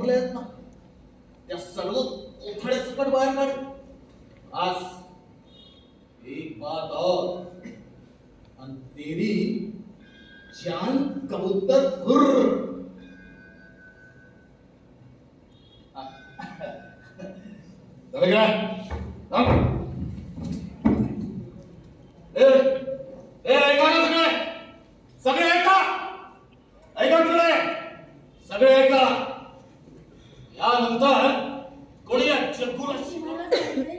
उरले आहेत ना. त्या सर्व कोथळ्या सकट बाहेर काढ. आज एक बात और. आणि तेरी जान कबूतर फुर जरा इकडे आण. थांब. ए, ए, ऐका ना सगळे सगळे ऐका ऐका सगळे सगळे ऐका यानंतर कोणी या जग्गूला शिकवलं मला सांगते,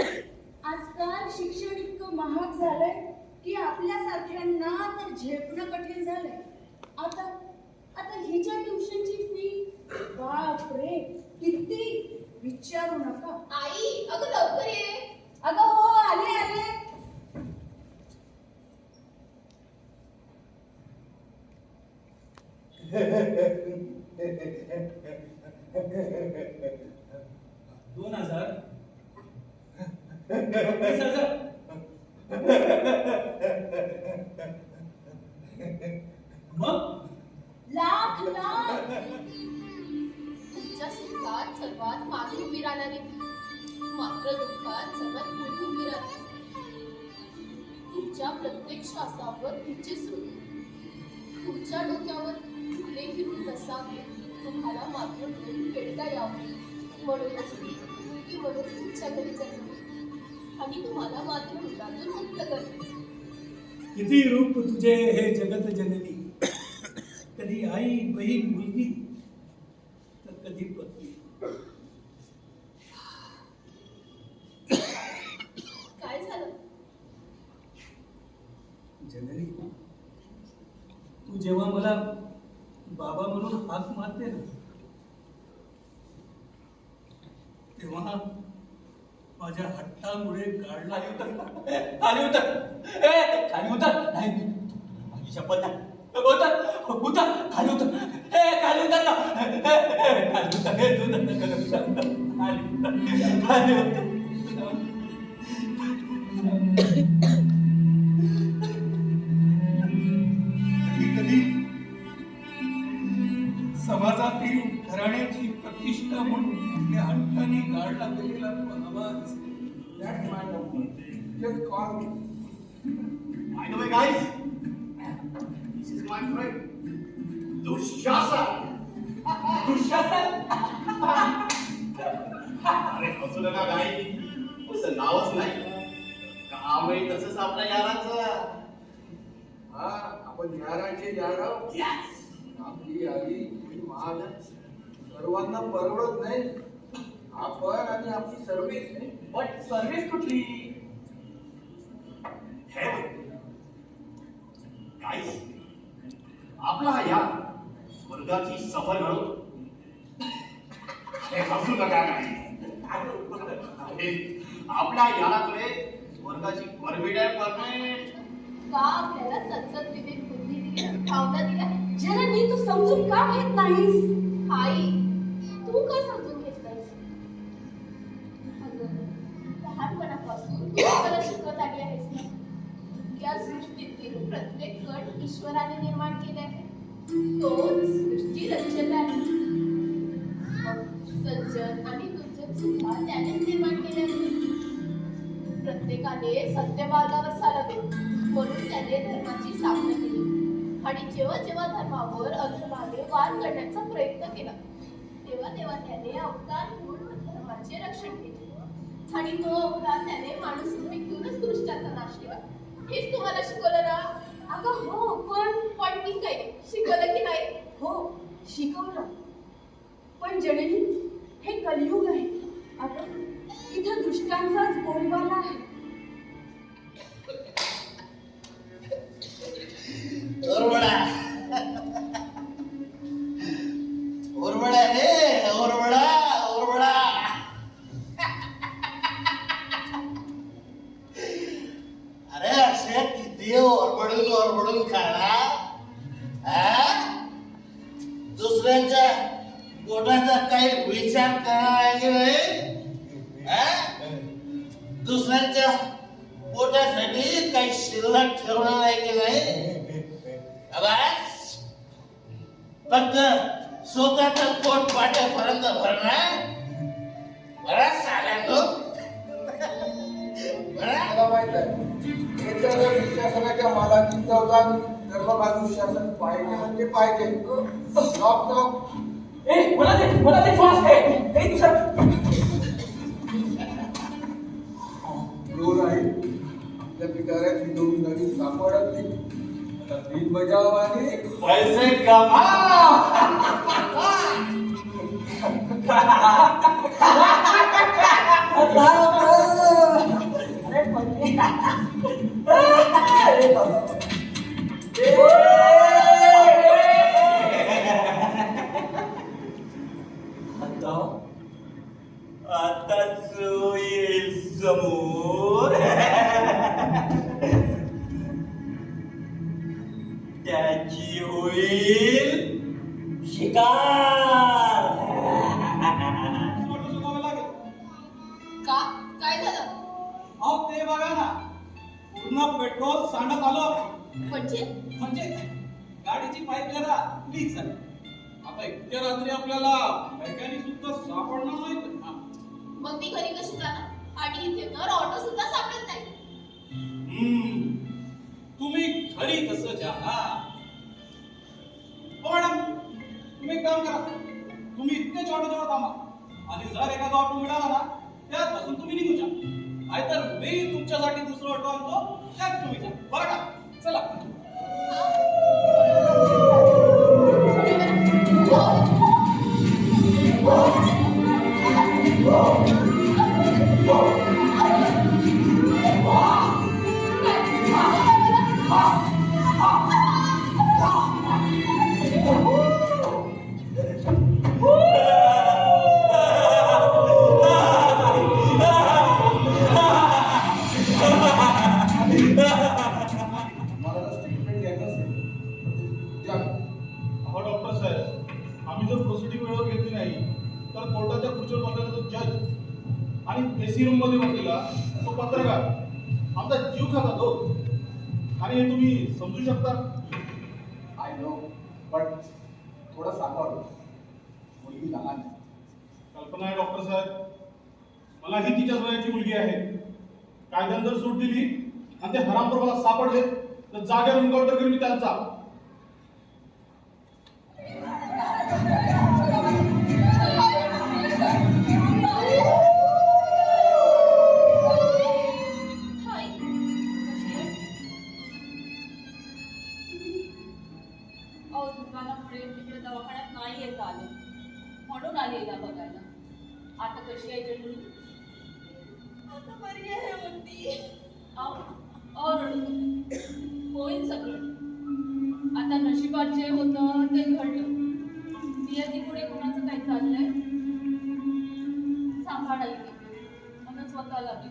आजकाल शिक्षण इतकं महाग झालंय की आपल्यासारख्यांना तर झेपणं कठीण झालंय आता आता हिच्या ट्युशनची फी बापरे किती विचारू नका आई अगं लवकर ये अगं हो आले आले दोन हजार. हजार मग? लाख लाख. तुमच्या सुखात सर्वात मागे उभी राहणारी. मात्र दुःखात सर्वात पुढे उभी राहते तुमच्या प्रत्येक श्वासावर तुमचे सुरू. तुमच्या डोक्यावर असावी तुम्हाला मात्र फेडता यावी म्हणूनच मी मुलगी म्हणून तुमच्या घरी जन्मली आणि तुम्हाला मात्र भूतातून मुक्त करते किती रूप तुझे हे जगत जननी? कधी आई बहीण मुलगी तर कधी पत्नी काय झालं जननी तू जेव्हा मला बाबा म्हणून हाक मारते ना तेव्हा माझ्या हट्टामुळे काढला खाली उतर. ए खाली उतर. नाही माझी शपथ नाही उतर उतर. खाली उतर. ए खाली उतर ना. खाली उतर. हे तू नका करू शकत. खाली उतर. खाली उतर. आपल्या हट्टाने काढला गेलेला तो आवाज my number. Just call me. By the way, guys, this is my friend, Dushasan. Dushasan? अरे हसू नका गाई तुझं नावच नाही काम आहे तसंच आपल्या याराचं हा आपण याराचे Yes. आपली आई आहे. सर्वांना परवडत नाही आपण आणि आपली सर्व्हिस नाही बट सर्व्हिस कुठली हे गाईस आपला हा यार स्वर्गाची सफ़र घडवतो हे? हसू नका. अरे, आपल्या याराकडे स्वर्गाची परमिट आहे परमिट का आपल्याला सतत विवेक बुद्धी दिली भावना दिल्या जननी तू समजून का घेत नाहीस आई तू का समजून मला शिकवत आली आहेस ना? या सृष्टीतील प्रत्येक कण ईश्वराने निर्माण केले आहे. तो सृष्टी रचना आहे. सज्जन आणि दुर्जन सुद्धा त्यानेच निर्माण केले आहे. प्रत्येकाने सत्य मार्गावर चालावे म्हणून त्याने धर्माची स्थापना केली. आणि जेव्हा जेव्हा धर्मावर अधर्माने वाद करण्याचा प्रयत्न केला तेव्हा तेव्हा त्याने अवतार म्हणून धर्माचे रक्षण केले. आणि तो त्याने माणूस घेऊनच दृष्टाचा नाश केला हेच तुम्हाला शिकवलं ना? अगं हो पण पण मी काय शिकवलं की नाही? हो शिकवलं. पण जननी हे कलियुग आहे. अगं इथं दृष्टांचाच बोलबाला आहे. पोट पाट्यापर्यंत भरणार? बरा? मला माहीत आहे. धर्मबाजू शासन पाहिजे म्हणजे पाहिजे लॉक लॉक ए मला मला जोर आहे. आपल्या पिटाऱ्यात ही दोन नवीन सापडत नाही. आता बिल बजाव आणि पैसे कमा. आता गाडीची पाईप जरा लीक झाली. आता इतक्या रात्री आपल्याला मेकॅनिक सुद्धा सापडणार नाही. मग मी घरी कशी जाणार? आणि इथे तर ऑटो सुद्धा सापडत नाही. हम्म. तुम्ही घरी कसं जाणार? मॅडम तुम्ही एक काम करा. तुम्ही इतकेच ऑटो जवळ थांबा. आणि जर एखादा ऑटो मिळाला ना त्यात बसून तुम्ही निघून जा. नाहीतर मी तुमच्यासाठी दुसरं ऑटो आणतो त्यात तुम्ही जा. बरं का? चला. मला आमचा आलो आणि हे तुम्ही समजू शकता. आय नो बट थोडं सांगावं हो. मुलगी लहान कल्पना आहे डॉक्टर साहेब. मला ही तिच्याच वयाची मुलगी आहे. कायद्यानं जर सूट दिली आणि ते हरामपूर मला सापडले. तर जागेवर एन्काउंटर करीन मी त्यांचा. आले म्हणून आली हिला बघायला. आता कशी आहे जन्मली आता बरी आहे म्हणती. अहो रडू. होईल सगळं. आता नशिबात जे होतं ते घडलं. नियती पुढे कोणाचं काय चाललंय? सांभाळायचं मला स्वतःला.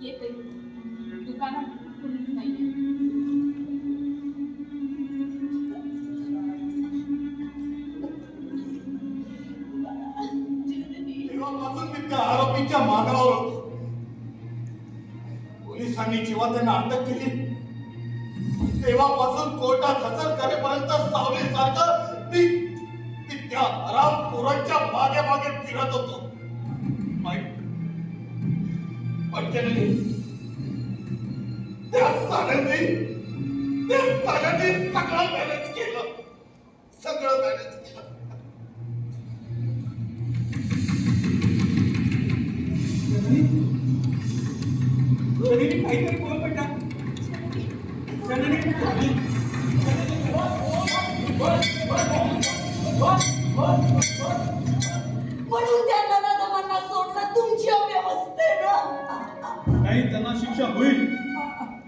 येते. दुकानात कुणीच नाहीये. वाचून मी त्या आरोपीच्या मागावर पोलिसांनी जेव्हा त्यांना अटक केली तेव्हापासून कोर्टात हजर करेपर्यंत सावलीसारखं मी मी त्या आराम पोरांच्या मागे मागे फिरत होतो. माहीत पण जननी त्या साऱ्यांनी त्या साऱ्यांनी सगळं मॅनेज केलं. सगळं मॅनेज जननी काहीतरी बोल बेटा. जननी म्हणून त्या नराधमांना सोडणं तुमची अव्यवस्थेनं नाही त्यांना शिक्षा होईल.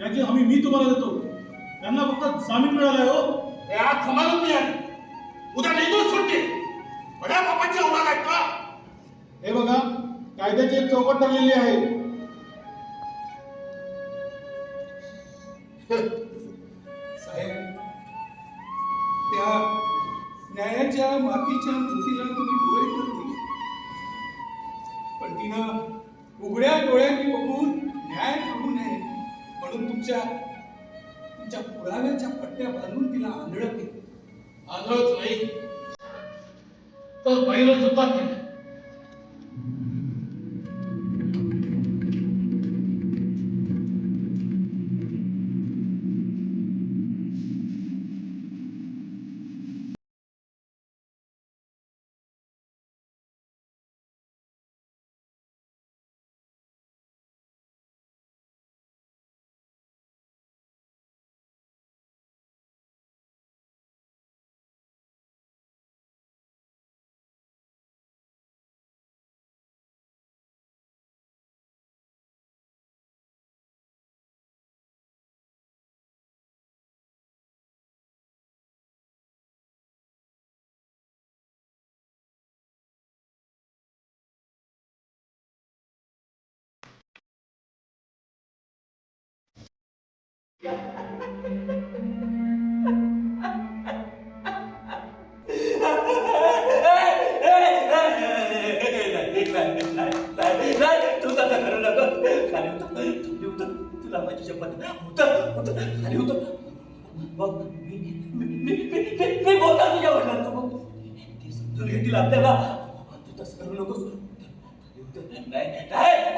याची हमी मी तुम्हाला देतो. त्यांना फक्त जामीन मिळालाय हो. हे आज समाधान नाही आहे. उद्या निर्दोष सुटते बड्या बापाची औलाद आहेत का? हे बघा कायद्याची एक चौकट ठरलेली आहे. साहेब त्या न्यायाच्या मातीच्या मूर्तीला तुम्ही डोळे तर दिले. पण तिनं उघड्या डोळ्यांनी बघून न्याय करू नये म्हणून तुमच्या तुमच्या पुराव्याच्या पट्ट्या बांधून तिला आंधळ केलं. आंधळच नाही. तर पहिलं सुद्धा केलं. आपल्याला तू तसं करू नकोस. नाही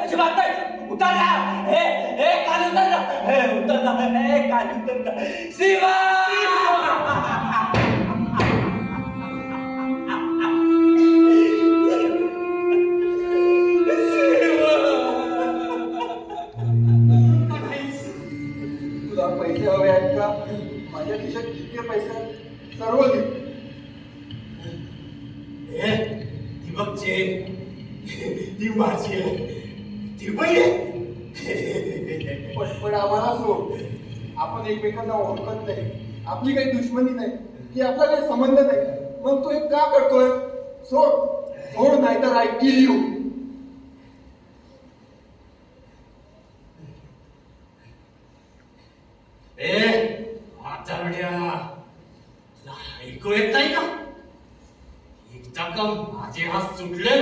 अजिबात नाही. उतर ना हे हे खाली उतर ना हे उतर ना हे खाली उतर ना शिवा दुश्मनी नाही. की आपला काही संबंध नाही. मग तू हे का करतोय? सोड. सोड नाही तर आय किल यू ए ऐकू येत नाही का? एकदा का माझे हात सुटले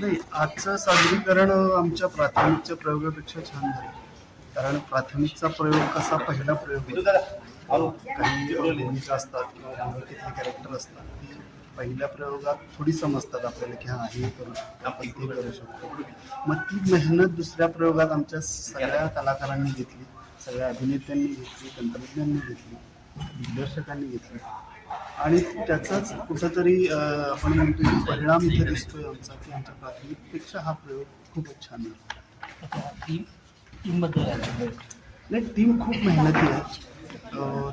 नाही आजचं सादरीकरण आमच्या प्राथमिकच्या प्रयोगापेक्षा छान झालं. कारण प्राथमिकचा प्रयोग कसा पहिला प्रयोग काही भूमिका असतात किंवा भूमिकेतले कॅरेक्टर असतात ती पहिल्या प्रयोगात थोडी समजतात आपल्याला की हां हे करू शकतो आपण ते करू शकतो. मग ती मेहनत दुसऱ्या प्रयोगात आमच्या सगळ्या कलाकारांनी घेतली सगळ्या अभिनेत्यांनी घेतली तंत्रज्ञांनी घेतली दिग्दर्शकांनी घेतली. आणि त्याचाच कुठंतरी आपण म्हणतो की परिणाम इथे दिसतोय आमचा की आमच्या प्राथमिकपेक्षा हा प्रयोग खूपच छान आहे. नाही टीम खूप मेहनती आहे.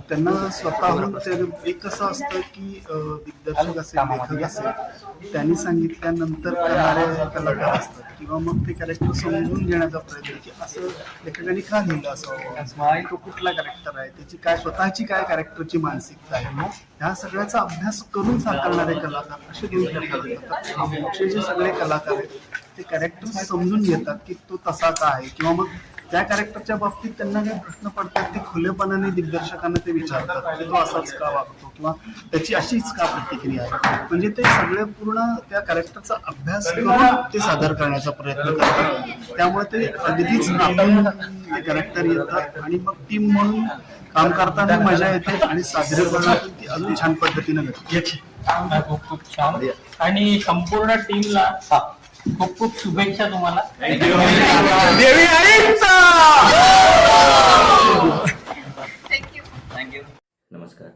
त्यांना स्वतःहून ते एक कसं असतं की दिग्दर्शक असेल लेखक असेल त्यांनी सांगितल्यानंतर करणारे कलाकार असतात. किंवा मग ते कॅरेक्टर समजून घेण्याचा प्रयत्न की असं लेखकांनी का लिहिलं असावं तो कुठला कॅरेक्टर आहे? त्याची काय स्वतःची काय कॅरेक्टरची मानसिकता आहे? ह्या सगळ्याचा अभ्यास करून साकारणारे कलाकार असे दोन प्रकार येतात जे सगळे कलाकार आहेत. ते कॅरेक्टर समजून घेतात की तो तसा का आहे? किंवा मग त्या कॅरेक्टरच्या बाबतीत त्यांना काही प्रश्न पडतात ते खुलेपणाने दिग्दर्शकांना ते विचारतात. की तो असाच का वागतो किंवा त्याची अशीच का प्रतिक्रिया आहे? म्हणजे ते सगळे पूर्ण त्या कॅरेक्टरचा अभ्यास करून ते सादर करण्याचा प्रयत्न करतात. त्यामुळे ते अगदीच ते कॅरेक्टर येतात आणि मग टीम म्हणून काम करताना मजा येते आणि सादरीकरणातून ती अजून छान पद्धतीने येते खूप खूप छान. आणि संपूर्ण टीमला खूप खूप शुभेच्छा तुम्हाला. थँक्यू नमस्कार.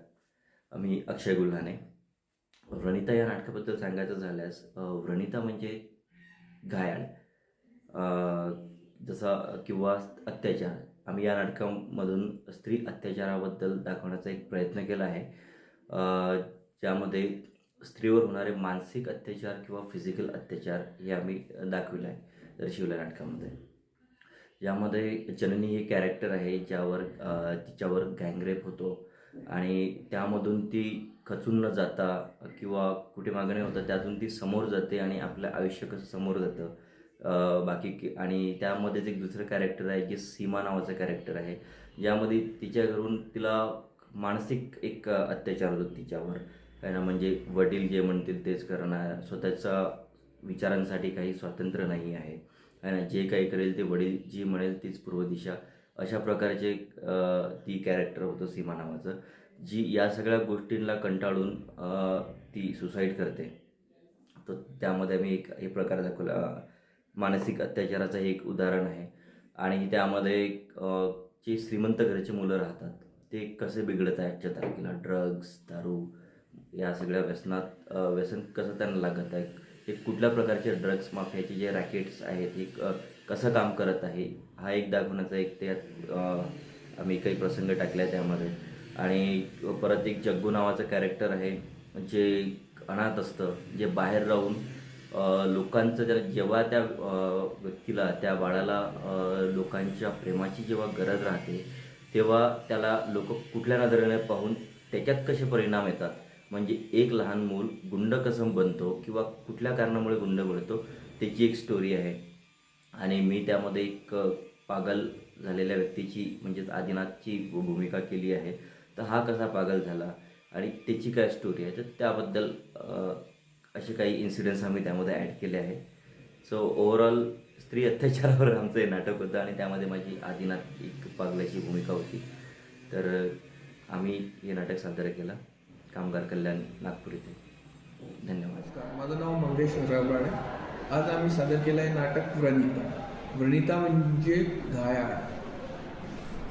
मी अक्षय गुल्हाने. व्रणिता या नाटकाबद्दल सांगायचं झाल्यास व्रणिता म्हणजे घायाळ अ, जसा किंवा अत्याचार. आम्ही या नाटकामधून स्त्री अत्याचाराबद्दल दाखवण्याचा एक प्रयत्न केला आहे. अ, ज्यामध्ये स्त्रीवर होणारे मानसिक अत्याचार किंवा फिजिकल अत्याचार हे आम्ही दाखविलं आहे तर आहे नाटकामध्ये. यामध्ये जननी हे कॅरेक्टर आहे ज्यावर तिच्यावर गँगरेप होतो आणि त्यामधून ती खचून न जाता किंवा कुठे मागं नाही होता त्यातून ती समोर जाते आणि आपलं आयुष्य कसं समोर जातं. बाकी आणि त्यामध्येच एक दुसरं कॅरेक्टर आहे जे सीमा नावाचं कॅरेक्टर आहे. ज्यामध्ये तिच्या घरून तिला मानसिक एक अत्याचार होतो तिच्यावर. काय ना म्हणजे वडील जे म्हणतील तेच करणार. स्वतःच्या विचारांसाठी काही स्वातंत्र्य नाही आहे. आहे ना जे काही करेल ते वडील जी म्हणेल तीच पूर्व दिशा. अशा प्रकारचे ती कॅरेक्टर होतं सीमा नावाचं जी या सगळ्या गोष्टींना कंटाळून ती सुसाईड करते. तर त्यामध्ये आम्ही एक हे प्रकार दाखवला. मानसिक अत्याचाराचं हे एक उदाहरण आहे. आणि त्यामध्ये जे श्रीमंत घरचे मुलं राहतात ते कसे बिघडत आहे आजच्या तारखेला ड्रग्स दारू या सगळ्या व्यसनात व्यसन कसं त्यांना लागत आहे? हे कुठल्या प्रकारचे ड्रग्स माफियाचे जे रॅकेट्स आहेत हे कसं काम करत आहे? हा एक दाखवण्याचा एक त्यात आम्ही काही प्रसंग टाकले आहे त्यामध्ये. आणि परत एक जग्गू नावाचं कॅरेक्टर आहे जे अनाथ असतं जे बाहेर राहून लोकांचं जर जेव्हा त्या व्यक्तीला त्या बाळाला लोकांच्या प्रेमाची जेव्हा गरज राहते तेव्हा त्याला लोक कुठल्या नजरेने पाहून त्याच्यात कसे परिणाम येतात? म्हणजे एक लहान मूल गुंड कसं बनतो किंवा कुठल्या कारणामुळे गुंड बनतो त्याची एक स्टोरी आहे. आणि मी त्यामध्ये एक पागल झालेल्या व्यक्तीची म्हणजेच आदिनाथची भू- भूमिका केली आहे. तर हा कसा पागल झाला आणि त्याची काय स्टोरी आहे तर त्याबद्दल असे काही इन्सिडेंट्स आम्ही त्यामध्ये ॲड केले आहे. सो ओव्हरऑल स्त्री अत्याचारावर आमचं हे नाटक होतं आणि त्यामध्ये माझी आदिनाथ एक पागलाची भूमिका होती. तर आम्ही हे नाटक सादर केलं. कामगार कल्याण नागपूर येथे धन्यवाद. माझं नाव मंगेश आहे आज आम्ही सादर केलं आहे नाटक व्रणिता व्रणिता म्हणजे घाया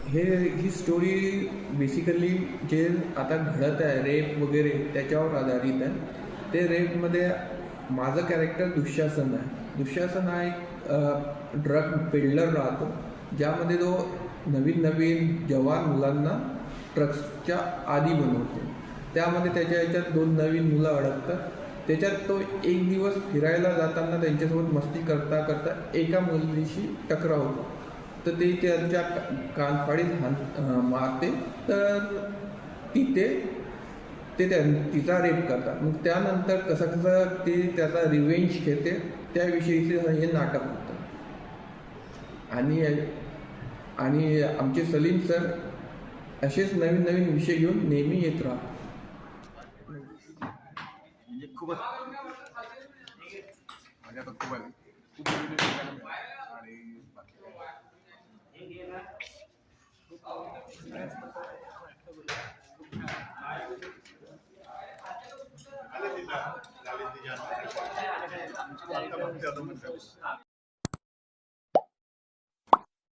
हे ही स्टोरी बेसिकली जे आता घडत आहे रेप वगैरे त्याच्यावर आधारित आहे. ते रेपमध्ये माझं कॅरेक्टर दुःशासन आहे. दुःशासन हा एक ड्रग पेडलर राहतो ज्यामध्ये तो नवीन नवीन जवान मुलांना ड्रग्सच्या आदी बनवतो. त्यामध्ये त्याच्या याच्यात दोन नवीन मुलं अडकतात. त्याच्यात तो एक दिवस फिरायला जाताना त्यांच्यासोबत मस्ती करता करता एका मुलीशी टकराव होतो. तर ते त्यांच्या का- कानफाडीत हान मारते. तर तिथे ते त्या तिचा रेप करतात. मग त्यानंतर कसं कसं ते त्याचा रिवेंज घेते त्याविषयीचे हे नाटक होतं. आणि आणि आमचे सलीम सर असेच नवीन नवीन विषय घेऊन नेहमी येत राहतात. खूपच माझ्या आता खूप आहे खूप आणि बाकी